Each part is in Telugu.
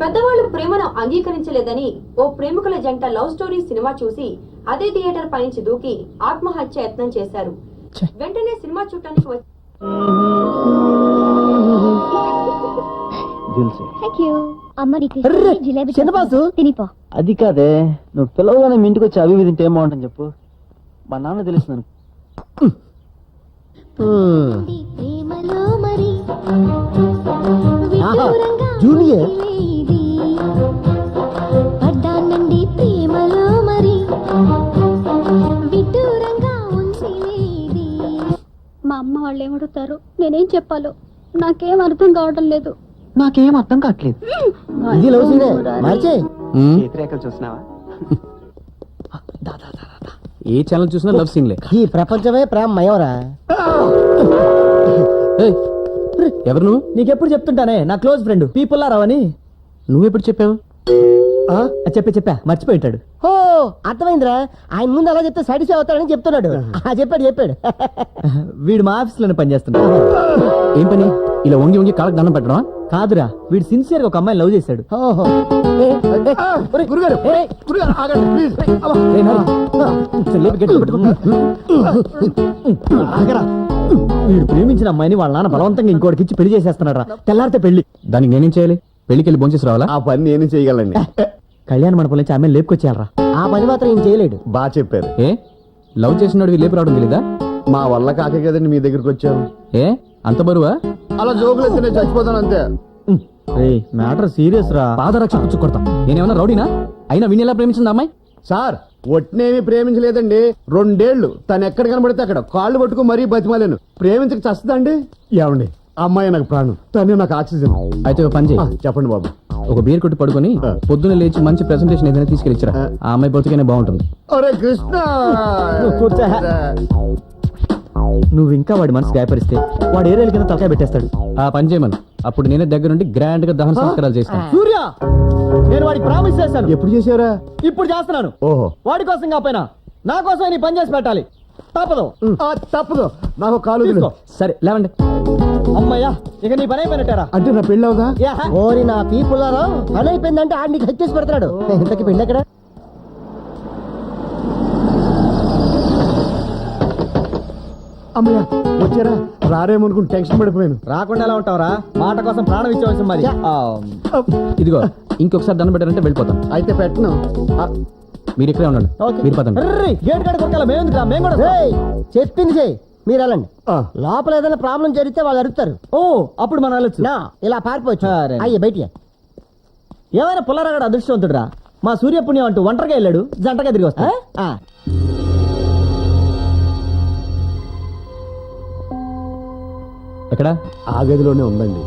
పెద్దవాళ్ళు ప్రేమను అంగీకరించలేదని ఓ ప్రేమికుల జంట లవ్ స్టోరీ సినిమా చూసి అదే థియేటర్ పైనుంచి దూకి ఆత్మహత్య యత్నం చేశారు. వెంటనే సినిమా చూడటానికి వచ్చి అది కాదే నువ్వు పిలవగానే మీ ఇంటికి వచ్చి అవి ఇవి తింటే ఏం బాగుంటుంది చెప్పు. మా నాన్న తెలుసు నాకు ఈ ప్రేమలో మరి. జూనియర్. పడ్డానండి ప్రేమలో మరి. విడ్డూరంగా ఉంచిలేది మా అమ్మ వాళ్ళు ఏమడుగుతారు నేనేం చెప్పాలో? నాకేం అర్థం కావడం లేదు. నాకేం అర్థం కావట్లేదు. ఇది లవ్ సీనే. మార్చే. చేతిరేఖలు చూసినావా? ఏ ఛానల్ చూసినా లవ్ సీన్లే. ఈ ప్రపంచమే ప్రేమ మయోరా ఏయ్, ఎవరు నువ్వు? నీకెప్పుడు చెప్తుంటానే నా క్లోజ్ ఫ్రెండ్. పీపుల్ రావని. నువ్వెప్పుడు చెప్పావు? చెప్పే చెప్పా. మర్చిపోయింటాడు ఓ అర్థమైందిరా. ఆయన ముందు అలా చెప్తే సాటిస్ఫై అవుతాడని చెప్తున్నాడు. ఆ, చెప్పాడు చెప్పాడు. వీడు మా ఆఫీస్లోనే పనిచేస్తున్నాడు ఏం పని? ఇలా వంగి వంగి కాళ్ళకి దండం పెట్టడం కాదురా వీడు సిన్సియర్గా ఒక అమ్మాయిని లవ్ చేశాడు. గురుగారు వీడు ప్రేమించిన అమ్మాయిని వాళ్ళ నాన్న బలవంతంగా ఇంకోటికి ఇచ్చి పెళ్ళి చేసేస్తున్నాడు రా తెల్లారితే పెళ్ళి. దానికి నేనేం చేయాలి? పెళ్ళికి వెళ్ళి భోంచేసి రావాలా? ఆ పని నేను చేయగలండి కళ్యాణ మండపం నుంచి ఆమె లేపుకొచ్చేయాలరా. ఆ పని మాత్రం ఏం చేయలేడు. బాగా చెప్పారు. ఏ? లవ్ చేసినాడు లేపు రావడం తెలీదా? మా వల్ల కాకే కదండి మీ దగ్గరికి వచ్చాను ఏ? అంత బరువా? అలా జోకులు ఎత్తే నేను చచ్చిపోతాను అంతే. మ్యాటర్ సీరియస్ రా పాదరక్ష పుచ్చు కొడతా నేనేమన్నా రౌడీనా? అయినా విని ఎలా ప్రేమించింది అమ్మాయి? సార్ ఒట్నేమి ప్రేమించలేదండి. రెండేళ్ళు తను ఎక్కడ కనబడితే అక్కడ కాళ్ళు పట్టుకు మరీ బతిమాలేను. ప్రేమించక చస్తుందండి? ఏమండి? అమ్మాయి నాకు ప్రాణం. తనే నాకు ఆక్సిజన్. అయితే ఓ పని ఆ, చెప్పండి బాబు. ఒక బీర్ కొట్టి పడుకొని. పొద్దున్న లేచి మంచి ప్రెసెంటేషన్ ఏదైనా తీసుకెళ్ళిచ్చరా. ఆ. అమ్మాయి బతికనే బాగుంటుంది. అరే కృష్ణ! కూర్చో. నువ్వు ఇంకా వాడి మనసు గాయపరిస్తే వాడు ఏరేళ్ళ కింద తలకాయ పెట్టేస్తాడు. ఆ పని చేయమను. అప్పుడు నేనే దగ్గరుండి గ్రాండ్గా దహన సంస్కారాలు చేస్తాను. సూర్య! నేను వాడికి ప్రామిస్ చేశాను. ఎప్పుడు చేసారా ఇప్పుడు చేస్తున్నాను. ఓహో. వాడి కోసం కాపోయినా నా కోసం నీ పని చేసి పెట్టాలి. తప్పదు. ఆ, తప్పదు. నాకు కాలు. సరే లేవండి. అమ్మయ్యా ఇక నీ పని అయిపోయినట్టారా. అంటే నా పెళ్ళి అవుదా ఓరి నా పీపుల్లారా? పని అయిపోయిందంటే ఆడిని హెచ్చేసి పెడతాడు. ఇంతకి పెళ్ళి ఎక్కడ అమ్మయ్య వచ్చారా? రారేమనుకుని టెన్షన్ పడిపోయాను. రాకుండా ఎలా ఉంటావురా? మాట కోసం ప్రాణం ఇచ్చేవాల్సి మరి. ఆ, ఇదిగో ఇంకొకసారి దండం పెట్టారంటే వెళ్ళిపోతాం. అయితే పెట్టను. మీరు ఇక్కడే ఉండండి. మీరు పదండి. గేట్ కాడ కొట్టాలా మేము? మేము కూడా చెప్పింది చేయి. మీరు వెళ్ళండి. లోపల ఏదైనా ప్రాబ్లం జరిగితే వాళ్ళు అడుగుతారు. ఓ అప్పుడు మనం వెళ్ళొచ్చు. ఇలా పారిపోవచ్చు. అయ్యే బయటికి ఏమైనా పుల్లారాగడ అదృష్టవంతుడురా? మా సూర్యపుణ్యం అంటూ ఒంటరిగా వెళ్ళాడు జంటగా తిరిగి వస్తా ఎక్కడ? ఆ గదిలోనే ఉందండి.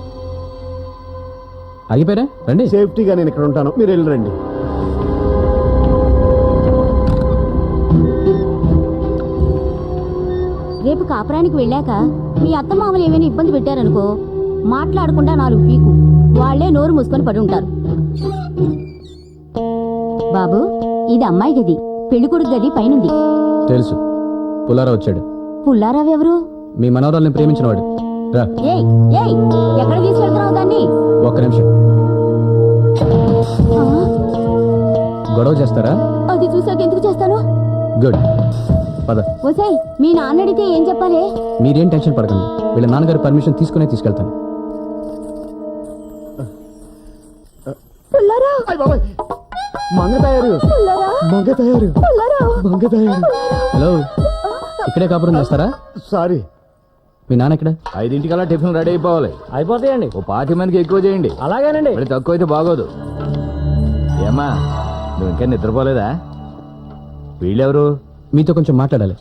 ఆగిపోయారా? రండి. సేఫ్టీగా నేను ఇక్కడ ఉంటాను. మీరు వెళ్ళరండి రేపు కాపురానికి వెళ్ళాక మీ అత్త మామలు ఏమైనా ఇబ్బంది పెట్టారనుకో మాట్లాడకుండా నాలుగు పీకు. వాళ్ళే నోరు మూసుకొని పడి ఉంటారు. బాబు ఇది అమ్మాయి గది. పెళ్ళి కొడుకు గది పైనుంది. తెలుసు. పుల్లారా వచ్చాడు. పుల్లారావు ఎవరు? మీ మనవరాల్ని ప్రేమించినవాడు. రా ఏయ్ ఏయ్ ఎక్కడ తీసుకెళ్తున్నావు దాన్ని? ఒక్క నిమిషం. గొడవ చేస్తారా? అది చూసాక ఎందుకు చేస్తాను? గుడ్. పద. ఒసేయ్ మీ నాన్న అడిగితే ఏం చెప్పాలి? మీరేం టెన్షన్ పడకండి. వీళ్ళ నాన్నగారి పర్మిషన్ తీసుకునే తీసుకెళ్తాను. పుల్లారావు అయ్ బాబాయ్. మంగ తయారు. పుల్లారావు మంగ తయారు. పుల్లారావు మంగ తయారు. హలో. ఇక్కడే కాపురం చేస్తారా? సారీ. మీ నాన్న ఎక్కడ? ఐదింటికల్లా టిఫిన్ రెడీ అయిపోవాలి. అయిపోతాయండి. ఓ పాతి మందికి ఎక్కువ చేయండి. అలాగేనండి. మరి తక్కువ అయితే బాగోదు. ఏమ్మా నువ్వు ఇంకా నిద్రపోలేదా? వీళ్ళెవరు? మీతో కొంచెం మాట్లాడాలి.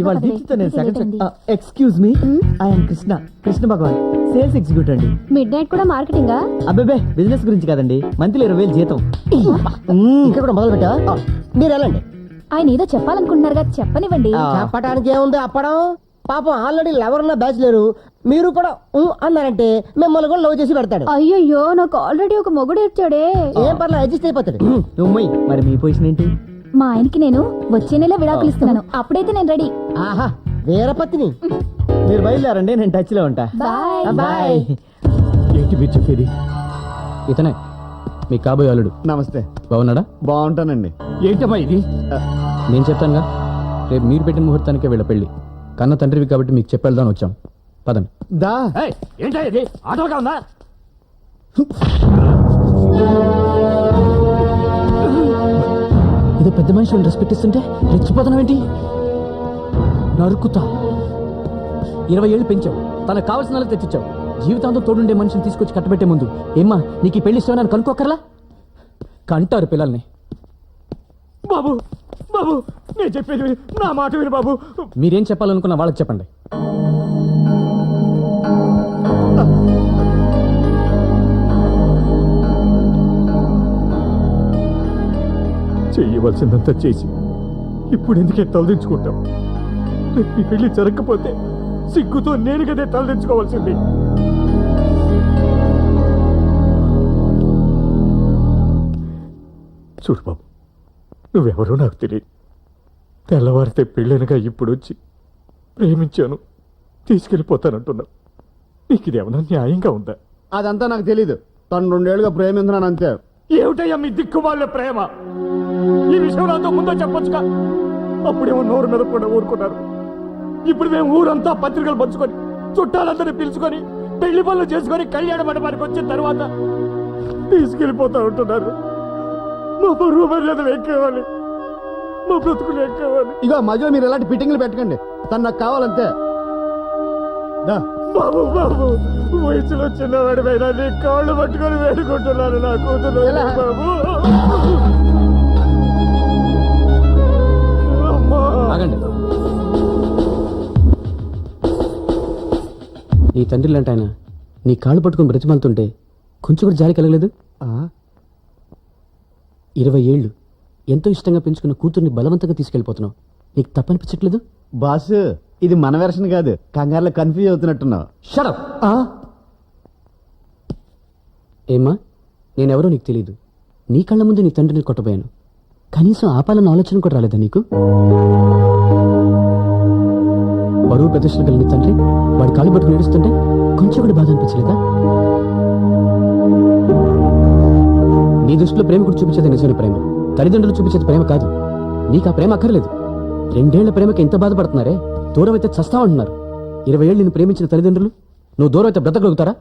ఇవాళ దీక్షిత నేను second excuse me. I'm Krishna. Krishna Bhagavan. Sales executive అండి. మిడ్ నైట్ కూడా మార్కెటింగా? అబ్బాబే బిజినెస్ గురించి కదండి. మంత్లీ ఇరవై వేలు జీతం. ఇక్కడ కూడా మొదలు పెట్టా మీరు వెళ్ళండి. ఆయన ఏదో చెప్పాలనుకుంటున్నారుగా చెప్పనివ్వండి. చెప్పడానికి ఏముంది అప్పడం? పాపం ఆల్రెడీ లెవర్ బ్యాచ్ లేరు. మీరు కూడా ఊ అన్నారంటే మిమ్మల్ని కూడా లవ్ చేసి పెడతాడు. అయ్యయ్యో నాకు ఆల్రెడీ ఒక మొగుడు ఇచ్చాడే ఏం పర్లేదు అడ్జస్ట్ అయిపోతాడు. మరి మీ పొజిషన్ ఏంటి? మా ఆయనకి నేను వచ్చే నెల విడాకులు ఇస్తున్నాను. అప్పుడైతే నేను రెడీ. ఆహా వీరపత్ని. మీరు బయలుదేరండి నేను టచ్లో ఉంటా. బాయ్. బాయ్. ఏంటి మీరు చెప్పేది? ఇతనే మీ కాబోయే అల్లుడు. నమస్తే. బాగున్నాడా? బాగుంటానండి. ఏంటమ్మా ఇది? నేను చెప్తానుగా రేపు మీరు పెట్టిన ముహూర్తానికే వీళ్ళ పెళ్ళి కన్న తండ్రివి కాబట్టి మీకు చెప్పేద్దాం వచ్చాం. పదండి. దా. ఏంటా ఇది? ఆటోగా ఉందా? ఇది పెద్ద మనిషి రెస్పెక్ట్ ఇస్తుంటే రెచ్చిపోతున్నావేంటి నరుకుతా. ఇరవై ఏళ్ళు పెంచావు. తనకు కావాల్సిన వాళ్ళకి తెచ్చిచ్చావు. జీవితాంతం తోడుండే మనిషిని తీసుకొచ్చి కట్టబెట్టే ముందు. ఏమ్మా నీకు ఈ పెళ్ళి ఇష్టమని కనుక్కోకర్లా కంటారు పిల్లల్ని. బాబు బాబు నేను చెప్పేది విను. నా మాట విను బాబు. మీరేం చెప్పాలనుకున్న వాళ్ళకి చెప్పండి. చెయ్యవలసిందంత చేసి ఇప్పుడు ఎందుకే తలదించుకుంటాం రేపు ఈ పెళ్ళి జరగకపోతే సిగ్గుతో నేను కదే తలదించుకోవాల్సింది. చూడు బాబు నువ్వెవరో నాకు తెలియదు. తెల్లవారితే పెళ్ళైనగా ఇప్పుడు వచ్చి ప్రేమించాను తీసుకెళ్ళిపోతానంటున్నావు. నీకు ఇది ఏమన్నా న్యాయంగా ఉందా? అదంతా నాకు తెలీదు. తను రెండేళ్ళుగా ప్రేమించున్నాను అంతే. ఏమిటయ్యా మీ దిక్కుమాల ప్రేమ? ఈ విషయం నాతో ముందో చెప్పొచ్చుగా? అప్పుడేమో నోరు మీద కూడా ఊరుకున్నారు. ఇప్పుడు మేము ఊరంతా పత్రికలు పంచుకొని చుట్టాలందరినీ పిలుచుకొని పెళ్ళి పనులు చేసుకొని కళ్యాణ మండపానికి వచ్చిన తర్వాత తీసుకెళ్ళిపోతా ఉంటున్నారు మా బరువు మర్యాదలు ఎక్కేవాలి మా బ్రతుకులు ఎక్కేవాలి ఇగో మధ్యలో మీరు ఎలాంటి ఫిట్టింగ్లు పెట్టకండి. తను నాకు కావాలంతే. దా. బాబు బాబు వయసులో చిన్నవాడి పైన నీ కాళ్ళు పట్టుకొని వేడుకుంటున్నాను నా కూతురు. ఎలా? బాబు. అమ్మా. ఆగండి. నీ తండ్రి లాంటి ఆయన నీ కాళ్ళు పట్టుకుని బ్రతిమాలుతుంటే కొంచెం కూడా జాలి కలగలేదు ఆ, ఇరవై ఏళ్ళు. ఎంతో ఇష్టంగా పెంచుకున్న కూతుర్ని బలవంతంగా తీసుకెళ్ళిపోతున్నావు. నీకు తప్పనిపించట్లేదు? బాస్ ఇది మన వెర్షన్ కాదు. కంగారులో కన్ఫ్యూజ్ అవుతున్నట్టున్నావు. షడప్ ఏమ్మా నేనెవరో నీకు తెలియదు నీ కళ్ళ ముందు నీ తండ్రిని కొట్టబోయాను. కనీసం ఆపాలన్న ఆలోచన కూడా రాలేదా నీకు? బరువు ప్రదర్శన కలిగిన తండ్రి వాడి కాళ్ళు పట్టుకుని ఏడుస్తుంటే కొంచెం కూడా బాధ అనిపించలేదా? నీ దృష్టిలో ప్రేమ కూడా చూపించేది నిజమైన ప్రేమ. తల్లిదండ్రులు చూపించేది ప్రేమ కాదు. నీకు ఆ ప్రేమ అక్కర్లేదు. రెండేళ్ళ ప్రేమకి ఎంత బాధపడుతున్నారే? దూరం అయితే చస్తావంటున్నారు. ఇరవై ఏళ్ళు నేను ప్రేమించిన తల్లిదండ్రులు నువ్వు దూరం అయితే బ్రతకగలుగుతారా?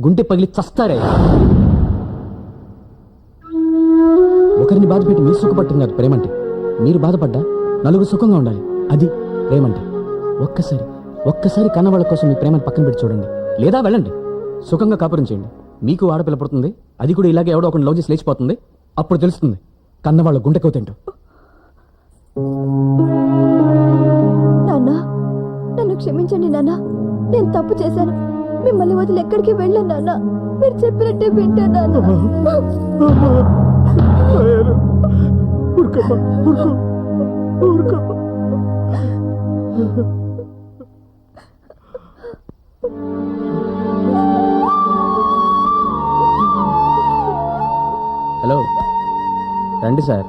గుండె పగిలి చస్తారే. ఒకరిని బాధపెట్టి మీరు సుఖపట్టం కాదు ప్రేమంటే. మీరు బాధపడ్డా నలుగురు సుఖంగా ఉండాలి. అది ప్రేమంటే. ఒక్కసారి ఒక్కసారి కన్నవాళ్ళ కోసం మీ ప్రేమను పక్కన పెట్టి చూడండి. లేదా వెళ్ళండి. సుఖంగా కాపురం చేయండి. మీకు ఆడపిల్ల పుడుతుంది. అది కూడా ఇలాగే ఎవడో ఒకటి లవ్ చేసి లేచిపోతుంది. అప్పుడు తెలుస్తుంది. కన్నవాళ్ళ గుండెకవుతేంటో నాన్న నన్ను క్షమించండి నాన్న. నేను తప్పు చేశాను. మిమ్మల్ని వదిలి ఎక్కడికి వెళ్ళాను నాన్న. మీరు చెప్పినట్టే వింటాను నాన్న. ఊరుకోమ్మా, ఊరుకో, ఊరుకోమ్మా. హలో. రండి సార్.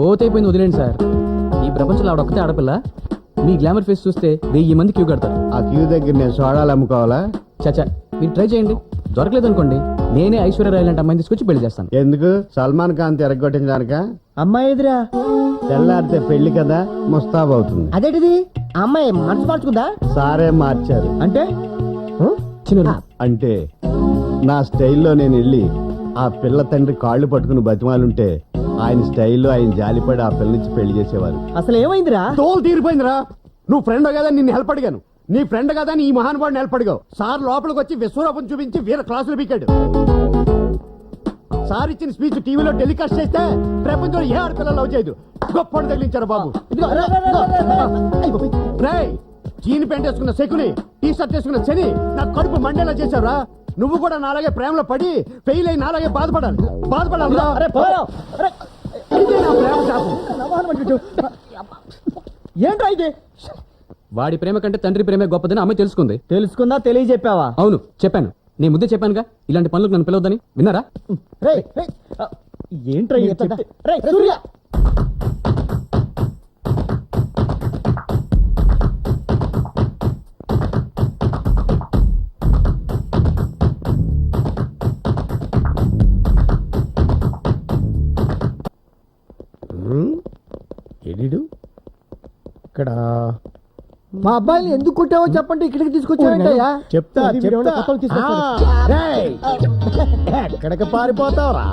పోతే అయిపోయింది వదిలేండి సార్. ఈ ప్రపంచంలో ఆవిడ ఒక్కతే ఆడపిల్ల. మీ గ్లామర్ ఫేస్ చూస్తే వెయ్యి మంది క్యూ కడతారు. ఆ క్యూ దగ్గర నేను సోడాలు అమ్ముకోవాలా? చచ్చా మీరు ట్రై చేయండి. దొరకలేదు అనుకోండి నేనే ఐశ్వర్య రాయ్ లాంటి అమ్మాయిని తీసుకొచ్చి పెళ్ళి చేస్తాను. ఎందుకు? సల్మాన్ ఖాన్ తిరగొట్టించడానిక అమ్మాయి ఎదురా? తెల్లారితే పెళ్ళి కదా ముస్తాబ్ అవుతుంది. అదేంటిది? అమ్మాయి మనసు మార్చుకుందా? సారే మార్చారు. అంటే? అంటే? నా స్టైల్లో నేను వెళ్ళి ఆ పిల్ల తండ్రి కాళ్ళు పట్టుకుని బతిమాలుంటే ఆయన స్టైల్లో ఆయన జాలిపడి ఆ పిల్ల నుంచి పెళ్ళి చేసేవారు. అసలు ఏమైందిరా? తోలు తీరిపోయిందిరా. నువ్వు ఫ్రెండ్ కదా నిన్ను హెల్ప్ అడిగాను. నీ ఫ్రెండ్ కదా నీ ఈ మహానుభావుని హెల్ప్ అడిగావు. సార్ లోపలికి వచ్చి విశ్వరూపం చూపించి వీర క్లాసులు పీకాడు. సార్ ఇచ్చిన స్పీచ్ టీవీలో టెలికాస్ట్ చేస్తే ప్రపంచంలో ఏ ఆడపిల్ల లవ్ చేయదు. గొప్ప తగిలించారు బాబు. రా, జీన్ ప్యాంట్ వేసుకున్న శకుని టీ షర్ట్ వేసుకున్న శని నా కడుపు మండేలా చేశారా నువ్వు కూడా నాలాగే ప్రేమలో పడి ఫెయిల్ అయి నాలాగే బాధపడాలి. బాధపడాలి అరే పోరా. అరే, ఇదే నా ప్రేమ శాపం నవ్వాలని పట్టుకో. ఏంట్రా ఇది? వాడి ప్రేమ కంటే తండ్రి ప్రేమే గొప్పదని అమ్మాయి తెలుసుకుంది. తెలుసుకుందా తెలియజెప్పావా? అవును చెప్పాను. నేను ముద్దే చెప్పానుగా? ఇలాంటి పనులకు నన్ను పిలవద్దని. విన్నారా? రేయ్, రేయ్. ఆ, ఏంట్రా ఇది చెప్తే? రేయ్, సూర్య! ఎక్కడ మా అబ్బాయిని ఎందుకు కొట్టావో చెప్పండి ఇక్కడికి తీసుకొచ్చావంటయ్యా చెప్తా ఎక్కడికి పారిపోతావురా?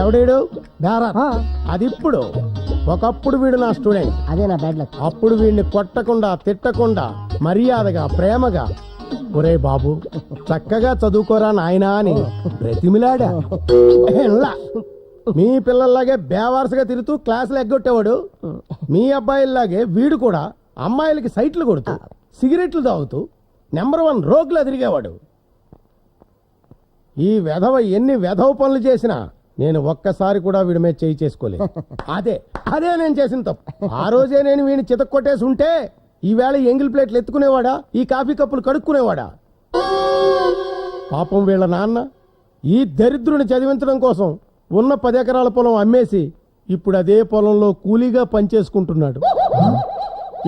ఎవడీడు దారా అది ఇప్పుడు. ఒకప్పుడు వీడు నా స్టూడెంట్. అదే నా బ్యాడ్ లక్. అప్పుడు వీడిని కొట్టకుండా తిట్టకుండా మర్యాదగా ప్రేమగా. ఒరే బాబు చక్కగా చదువుకోరా నాయనా అని బ్రతిమిలాడా. మీ పిల్లల్లాగే బేవారసుగా తిరుగుతూ క్లాసులు ఎగ్గొట్టేవాడు. మీ అబ్బాయిల్లాగే వీడు కూడా అమ్మాయిలకి సైట్లు కొడుతూ సిగరెట్లు తాగుతూ నెంబర్ వన్ రోగులా తిరిగేవాడు. ఈ వెధవ ఎన్ని వెధవ పనులు చేసినా నేను ఒక్కసారి కూడా వీడి మీద చేయి చేసుకోలేదు. అదే అదే నేను చేసిన తప్పు. ఆ రోజే నేను వీడిని చితక్కొట్టేసి ఉంటే ఈవేళ ఎంగిల్ ప్లేట్లు ఎత్తుకునేవాడా ఈ కాఫీ కప్పులు కడుక్కునేవాడా? పాపం వీళ్ళ నాన్న ఈ దరిద్రుని చదివించడం కోసం ఉన్న పది ఎకరాల పొలం అమ్మేసి ఇప్పుడు అదే పొలంలో కూలీగా పనిచేసుకుంటున్నాడు.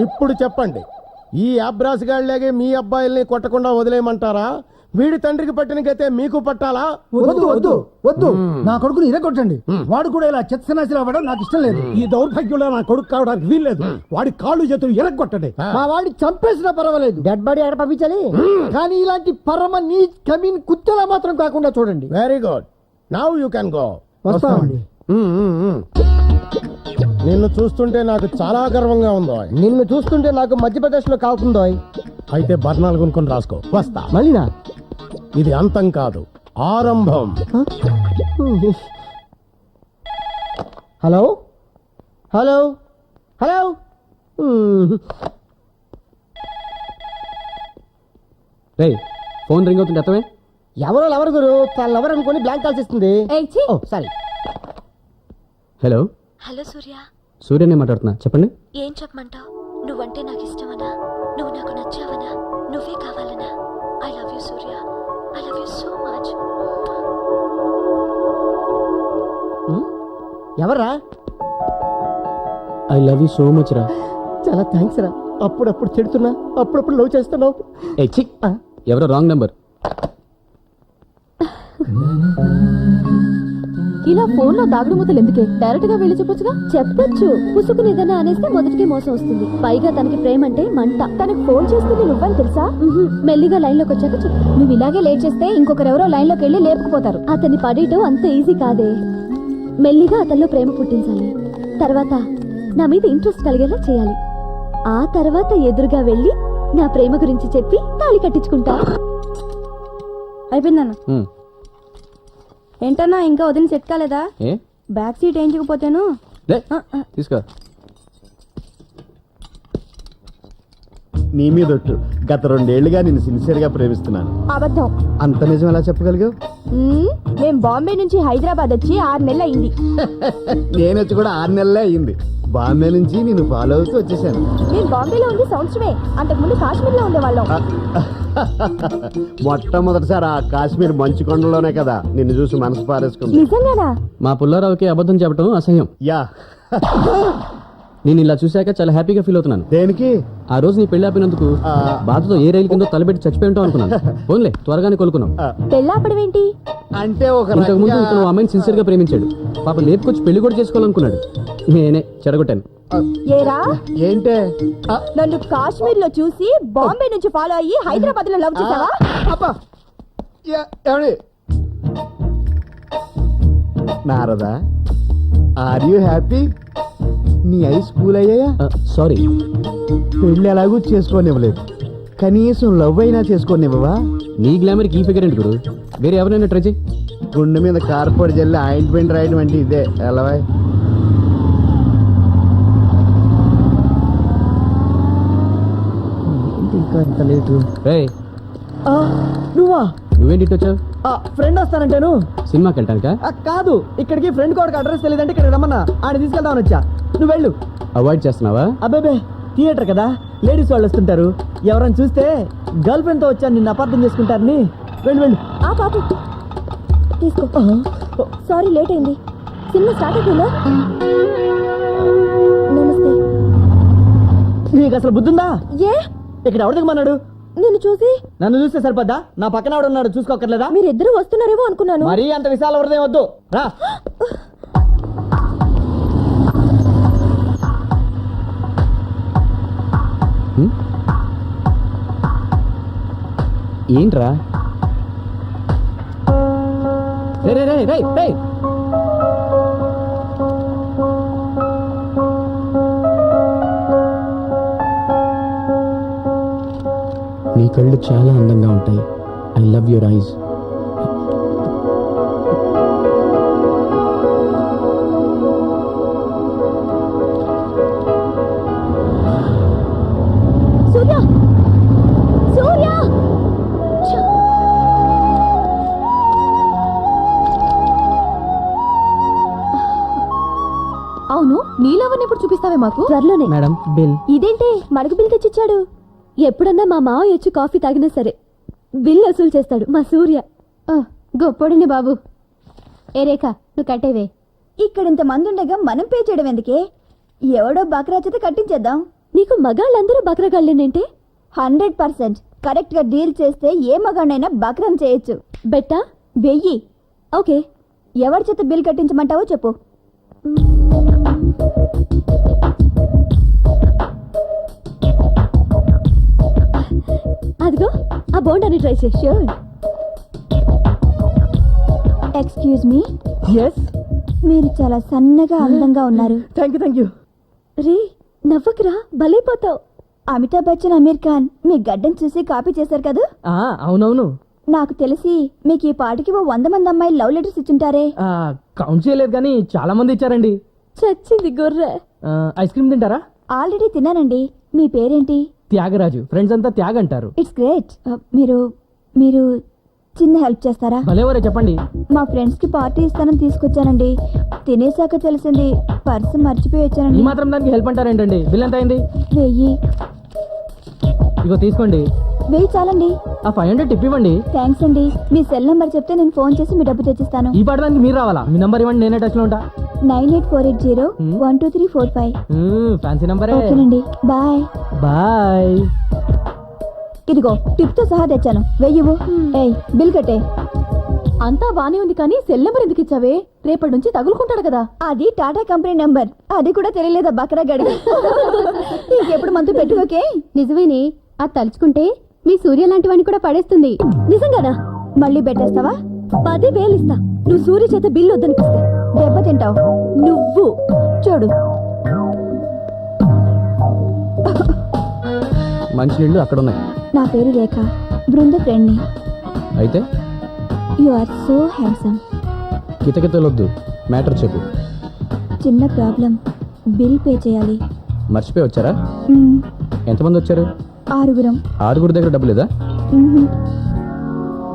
ఇప్పుడు చెప్పండి ఈ అబ్రాసిగాళ్ళలాగే మీ అబ్బాయిల్ని కొట్టకుండా వదిలేయమంటారా? వీడి తండ్రికి పట్టిన గతే మీకు పట్టాలా? వద్దు వద్దు వద్దు. నా కొడుకుని ఇరగొట్టండి వాడు కూడా ఇలా చెత్తనాశలు అవ్వడం నాకు ఇష్టం లేదు. ఈ దౌర్భాగ్యంలో నా కొడుకు కావడానికి వీల్లేదు. వాడి కాళ్ళు చేతులు ఎరగొట్టండి మా వాడిని చంపేసినా పర్వాలేదు. డెడ్ బాడీ ఎక్కడ పంపించాలి? కానీ ఇలాంటి పరమ నీ కమీన్ కుత్తెలా మాత్రం కాకుండా చూడండి. Very good now you can go వస్తామండి. నిన్ను చూస్తుంటే నాకు చాలా గర్వంగా ఉందో నిన్ను చూస్తుంటే నాకు మధ్యప్రదేశ్లో కాకుందో అయితే బర్ణాలు కొనుక్కొని రాసుకో. వస్తా. మళ్ళీనా? ఇది అంతం కాదు ఆరంభం. హలో? హలో? హలో? రే ఫోన్ రింగ్ అవుతుంది అర్థమే ఎవరో ఎవరు గురు తన ఎవరు అనుకుని బ్లాంక్ కాల్స్ ఇస్తుంది. Oh sorry hello hello Surya. సూర్యనే మాట్లాడుతున్నా. చెప్పండి. ఏం చెప్పమంటావు? నువ్వంటే నాకు ఇష్టమనా నువ్వు నాకు నచ్చావనా? నువ్వే కావాలనా? I love you Surya. I love you so much ఎవరా I love you so much రా. చాలా థ్యాంక్స్ రా. అప్పుడప్పుడు తిడుతున్నా అప్పుడప్పుడు లవ్ చేస్తున్నావు. ఎవరో రాంగ్ నెంబర్ ఇలా ఫోన్లో దాగుడు మూతలు ఎందుకే? డైరెక్ట్గా వెళ్ళి చెప్పొచ్చుగా చెప్పొచ్చు. పుసుకుని ఏదైనా అనేస్తే మొదటికి మోసం వస్తుంది. పైగా తనకి ప్రేమ అంటే మంట. తనకి ఫోన్ చేస్తుంది నువ్వని తెలుసా? మెల్లిగా లైన్లోకి వచ్చాక చెప్పు నువ్వు ఇలాగే లేట్ చేస్తే ఇంకొకరెవరో లైన్లోకి వెళ్ళి లేపుకుపోతారు. అతన్ని పడేయటం అంత ఈజీ కాదే. మెల్లిగా అతనిలో ప్రేమ పుట్టించాలి. తర్వాత నా మీద ఇంట్రెస్ట్ కలిగేలా చేయాలి. ఆ తర్వాత ఎదురుగా వెళ్ళి నా ప్రేమ గురించి చెప్పి తాళి కట్టించుకుంటా. అయిపోయిందన్న. ఏంటన్నా ఇంకా వదిన సెట్ కాలేదా? ఏ? బ్యాక్ సీట్ వేయించకపోతేను? లే తీసుకో. నీ మీద ఒట్టు. గత రెండేళ్ళుగా నేను సిన్సియర్గా ప్రేమిస్తున్నాను. అబద్ధం. అంత నిజం ఎలా చెప్పగలిగావు? మేము. బాంబే నుంచి హైదరాబాద్ వచ్చి ఆరు నెలలు అయింది నేను వచ్చి కూడా ఆరు నెలలే అయింది. బాంబే నుంచి నేను ఫాలో అవుతూ వచ్చేసాను. మేము బాంబేలో ఉంది సంవత్సరమే అంతకుముందు కాశ్మీర్లో ఉండేవాళ్ళం. మొట్టమొదటిసారి ఆ కాశ్మీర్ మంచు కొండలోనే కదా నిన్ను చూసి మనసు పారేసుకుంది. నిజంగానా? మా పుల్లారావుకి అబద్ధం చెప్పడం అసహ్యం. యా. నేను ఇలా చూశాక చాలా హ్యాపీగా ఫీల్ అవుతున్నాను. దేనికి? ఆ రోజు నీ పెళ్ళి ఆపినందుకు. బాధతో ఏ రైలు కిందో తలబెట్టి చచ్చిపోయి ఉంటాం అనుకున్నాను. ఫోన్లే త్వరగానే కోలుకున్నాం పెళ్ళాపడం ఏంటి? అంటే ఒక ఇంతకు ముందు ఇతను అమ్మాయిని సిన్సియర్గా ప్రేమించాడు. పాప లేపుకొచ్చి పెళ్ళి కూడా చేసుకోవాలనుకున్నాడు. నేనే చెడగొట్టాను. ఏరా? ఏంటే? నన్ను కాశ్మీర్లో చూసి బాంబే నుంచి ఫాలో అయ్యి హైదరాబాద్లో లవ్ చేసావా? అబ్బా! ఏ- ఏమండి? నారదా? Are you happy? నీ ఐ స్కూల్ అయ్యాయా? సారీ పెళ్ళి ఎలాగూ చేసుకోనివ్వలేదు. కనీసం లవ్ అయినా చేసుకోనివ్వవా? నీ గ్లామర్ ఈ ఫిగర్ ఏంటి గురు? వేరే ఎవరైనా ట్రై చేయి. గుండె మీద కార్పొడి జల్లి ఆయింట్మెంట్ రాయడం అంటే ఇదే. ఎలా ఇంకా ఇంత లేటు నువ్వా? నువ్వేంటి వచ్చావు? ఫ్రెండ్ వస్తానంటాను? సినిమాకి వెళ్ళటానికా ఆ, కాదు ఇక్కడికి ఫ్రెండ్ కోడకి అడ్రస్ తెలియదంటే ఇక్కడ రమ్మన్నా. ఆయన తీసుకెళ్దామని వచ్చా. నువ్వు వెళ్ళు. అవాయిడ్ చేస్తున్నావా? అబ్బాబే థియేటర్ కదా. లేడీస్ వాళ్ళు వస్తుంటారు. ఎవరైనా చూస్తే గర్ల్ ఫ్రెండ్తో వచ్చాను నిన్ను అపార్థం చేసుకుంటారని. వెళ్ళు వెళ్ళు. ఆ పాపు. తీసుకో. సారీ లేట్ అయింది. సినిమా స్టార్ట్ అయిపోయిందా? నమస్తే. నీకు అసలు బుద్ధుందా? ఏ? ఇక్కడ ఎవరు దిగమన్నాడు? నిన్ను చూసి? నన్ను చూస్తే సరిపోద్దా? నా పక్కన ఆవిడ ఉన్నాడు చూసుకోకర్లేదా మీరిద్దరూ వస్తున్నారేమో అనుకున్నాను. మరీ అంత విశాల హృదయం వద్దు. రా. హ్మ్? ఏంట్రా? రే రే రే రే నీ కళ్ళు చాలా అందంగా ఉంటాయి. I love your eyes Surya! Surya! ఛ! అవును నీలవన్నీ ఎప్పుడు చూపిస్తావే మాకు? త్వరలోనే. మేడం బిల్ ఇదేంటి? మనకు బిల్ తెచ్చిచ్చాడు. ఎప్పుడన్నా మా మావయ్య వచ్చి కాఫీ తాగినా సరే బిల్ వసూలు చేస్తాడు మా సూర్య. గొప్పడిని బాబు. ఏ రేఖ నువ్వు కట్టేవే. ఇక్కడ ఇంత మంది ఉండగా మనం పే చేయడం ఎందుకే? ఎవడో బక్రా చేత కట్టించేద్దాం. నీకు మగాళ్ళందరూ బక్రగాళ్ళేనంటే? Hundred percent. కరెక్ట్గా డీల్ చేస్తే ఏ మగాడైనా బక్రం చేయొచ్చు. బెట్టా? వెయ్యి. ఓకే. ఎవరి చేత బిల్ కట్టించమంటావో చెప్పు. అదిగో ఆ బోండాని ట్రై చేసి ఎక్స్క్యూజ్ మీ ఎస్ మీరు చాలా సన్నగా అందంగా ఉన్నారు. థ్యాంక్ యూ థ్యాంక్ యూ రే నవ్వకురా భలైపోతావు అమితాబ్ బచ్చన్ అమీర్ ఖాన్ మీ గడ్డం చూసి కాపీ చేశారు కదా? అవునవును. నాకు తెలిసి మీకు ఈ పాటికి ఓ వంద మంది అమ్మాయిలు లవ్ లెటర్స్ ఇచ్చుంటారే. కౌంట్ చేయలేదు కానీ చాలా మంది ఇచ్చారండి. చచ్చింది గొర్రె. ఐస్ క్రీమ్ తింటారా? ఆల్రెడీ తిన్నానండి. మీ పేరేంటి? త్యాగరాజు. ఫ్రెండ్స్ అంతా త్యాగ్ అంటారు ఇట్స్ గ్రేట్ మీరు మీరు చిన్న హెల్ప్ చేస్తారా? భలేవరే చెప్పండి. మా ఫ్రెండ్స్కి పార్టీ ఇస్తానని తీసుకొచ్చానండి. తినేసాక తెలిసింది పర్స్ మర్చిపోయి ఈ వచ్చానండి మాత్రం దానికి హెల్ప్ అంటారేంటండి? బిల్ ఎంత అయింది? వెయ్యి. ఇగో తీసుకోండి. వెయ్యి చాలండి. ఆ ఫైవ్ హండ్రెడ్ టిప్ ఇవ్వండి. థ్యాంక్స్ అండి. మీ సెల్ నెంబర్ చెప్తే నేను ఫోన్ చేసి మీ డబ్బు తెచ్చిస్తాను. ఈ పాడడానికి మీరు రావాలా? మీ నంబర్ ఇవ్వండి నేనే టచ్లో ఉంటా. Nine eight four eight zero one two three four five. Fancy నంబరే ఓకేనండి. బాయ్ బాయ్ ఇదిగో టిప్తో సహా తెచ్చాను. వెయ్యివు. ఏయ్ బిల్ కట్టే. అంతా బానే ఉంది కానీ సెల్ నెంబర్ ఎందుకు ఇచ్చావే? రేపటి నుంచి తగులుకుంటాడు కదా. అది టాటా కంపెనీ నంబర్. అది కూడా తెలియలేదా బకరా గడి. ఇంకెప్పుడు మంతు పెట్టుకోకే? నిజమేనే. అది తలుచుకుంటే మీ సూర్య లాంటి వాడిని కూడా పడేస్తుంది. నిజంగానా? మళ్ళీ పెట్టేస్తావా? పది వేలిస్తా నువ్వు సూర్య చేత బిల్లు వద్దనిపిస్తే దెబ్బ తింటావు. నువ్వు చూడు. మంచినీళ్ళు అక్కడ ఉన్నాయి నా పేరు రేఖ బృంద ఫ్రెండ్ని అయితే? యు ఆర్ సో హ్యాండ్సమ్ కితకితలొద్దు మ్యాటర్ చెప్పు. చిన్న ప్రాబ్లం బిల్ పే చేయాలి. మర్చిపోయి వచ్చారా? మ్మ్, ఎంతమంది వచ్చారు? ఆరుగురం. ఆరుగురు దగ్గర డబ్బు లేదా? మ్మ్.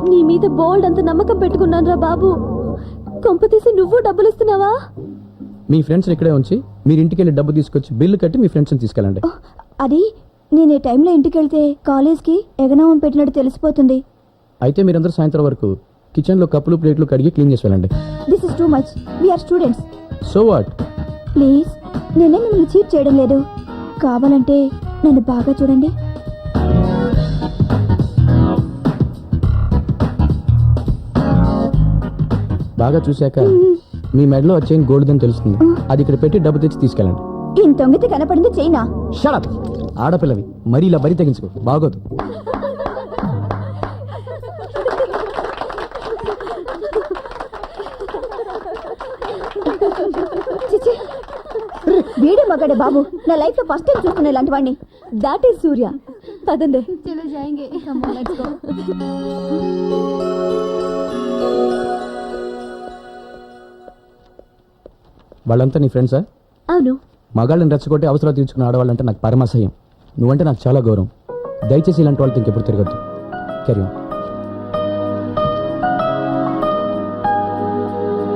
నీ మీద బోల్డ్ అంత నమ్మకం పెట్టుకున్నాను రా బాబు. కొంపతీసి నువ్వు డబ్బులు ఇస్తున్నావా? మీ ఫ్రెండ్స్ ఇక్కడే ఉంచి మీరు ఇంటికి వెళ్ళి డబ్బు తీసుకొచ్చి బిల్లు కట్టి మీ ఫ్రెండ్స్ని తీసుకెళ్ళండి. అది నేను ఈ టైంలో ఇంటికి వెళ్తే కాలేజ్కి ఎగనామం పెట్టినట్టు తెలిసిపోతుంది. అయితే మీరందరూ సాయంత్రం వరకు కిచెన్లో కప్పులు ప్లేట్లు కడిగి క్లీన్ చేసి వెళ్ళండి. This is too much we are students so what please నేనే మిమ్మల్ని చీట్ చేయడం లేదు. కావాలంటే నన్ను బాగా చూడండి. బాగా చూశాక మీ మెడలో వచ్చే గోల్డ్ అని తెలుస్తుంది. అది ఇక్కడ పెట్టి డబ్బు తెచ్చి తీసుకెళ్ళండి. ఇంత తొంగితే కనపడింది చైనా. షడప్ ఆడపిల్లవి మరీ ఇలా బరి తెగించుకో బాగోదు. వీడే మగాడే బాబు. నా లైఫ్లో ఫస్ట్ టైం చూస్తున్నా ఇలాంటి వాడిని. That is Surya. పదండి. వాళ్ళంతా నీ ఫ్రెండ్సా అవును. మగాళ్ళని రెచ్చగొట్టి అవసరాలు తీర్చుకున్న ఆడవాళ్ళంటే నాకు పరమాసహ్యం నువ్వంటే నాకు చాలా గౌరవం. దయచేసి ఇలాంటి వాళ్ళతో ఇంకెప్పుడు తిరగద్దు. కెరీ